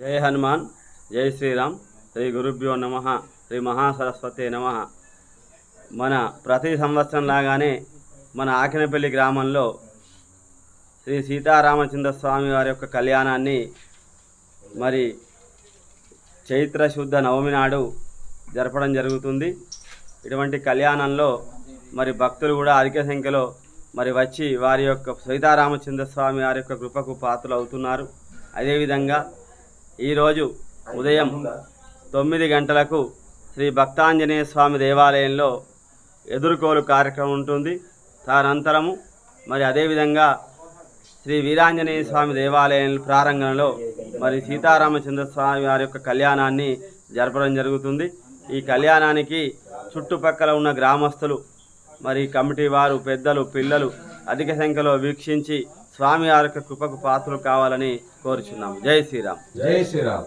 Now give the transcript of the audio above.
జై హనుమాన్ జై శ్రీరామ్ శ్రీ గురుభ్యో నమ శ్రీ మహాసరస్వతి నమ. మన ప్రతి సంవత్సరం లాగానే మన ఆకినపల్లి గ్రామంలో శ్రీ సీతారామచంద్ర స్వామి వారి యొక్క కళ్యాణాన్ని మరి చైత్ర శుద్ధ నవమి నాడు జరపడం జరుగుతుంది. ఇటువంటి కళ్యాణంలో మరి భక్తులు కూడా అధిక సంఖ్యలో మరి వచ్చి వారి యొక్క సీతారామచంద్ర స్వామి వారి యొక్క కృపకు పాత్రలు అవుతున్నారు. అదేవిధంగా ఈరోజు ఉదయం తొమ్మిది గంటలకు శ్రీ భక్తాంజనేయ స్వామి దేవాలయంలో ఎదుర్కోలు కార్యక్రమం ఉంటుంది. తదనంతరము మరి అదేవిధంగా శ్రీ వీరాంజనేయ స్వామి దేవాలయం ప్రారంభంలో మరి సీతారామచంద్ర స్వామి వారి యొక్క కళ్యాణాన్ని జరపడం జరుగుతుంది. ఈ కళ్యాణానికి చుట్టుపక్కల ఉన్న గ్రామస్తులు మరి కమిటీ వారు పెద్దలు పిల్లలు అధిక సంఖ్యలో వీక్షించి స్వామి వారి యొక్క కృపకు పాత్రలు కావాలని కోరుచున్నాం జై శ్రీరామ్. జై శ్రీరామ్.